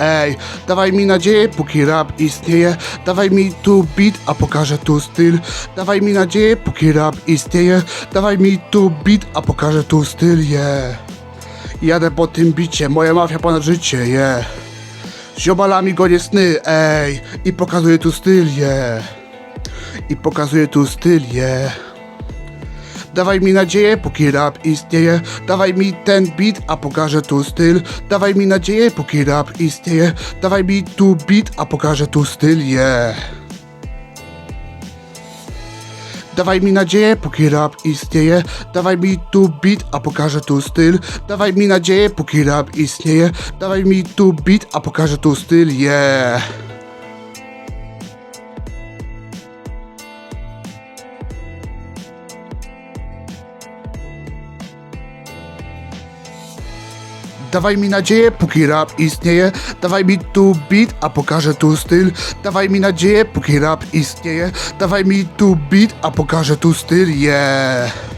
ej Dawaj mi nadzieję, póki rap istnieje. Dawaj mi tu beat, a pokażę tu styl. Dawaj mi nadzieję, póki rap istnieje. Dawaj mi tu beat, a pokażę tu styl, yeah. Jadę po tym bicie, moja mafia ponad życie, yeah. Z ziomalami gonię sny, ej. I pokazuję tu styl, yeah. I pokazuję tu styl, yeah Dawaj mi nadzieję, póki rap istnieje. Dawaj mi ten beat, a pokażę tu styl. Dawaj mi nadzieję, póki rap istnieje. Dawaj mi tu beat, a pokażę tu styl, yeah. Dawaj mi nadzieję, póki rap istnieje. Dawaj mi tu beat, a pokażę tu styl. Dawaj mi nadzieję, póki rap istnieje. Dawaj mi tu beat, a pokażę tu styl, yeah. Dawaj mi nadzieję, póki rap istnieje. Dawaj mi tu beat, a pokażę tu styl. Dawaj mi nadzieję, póki rap istnieje. Dawaj mi tu beat, a pokażę tu styl, yeah.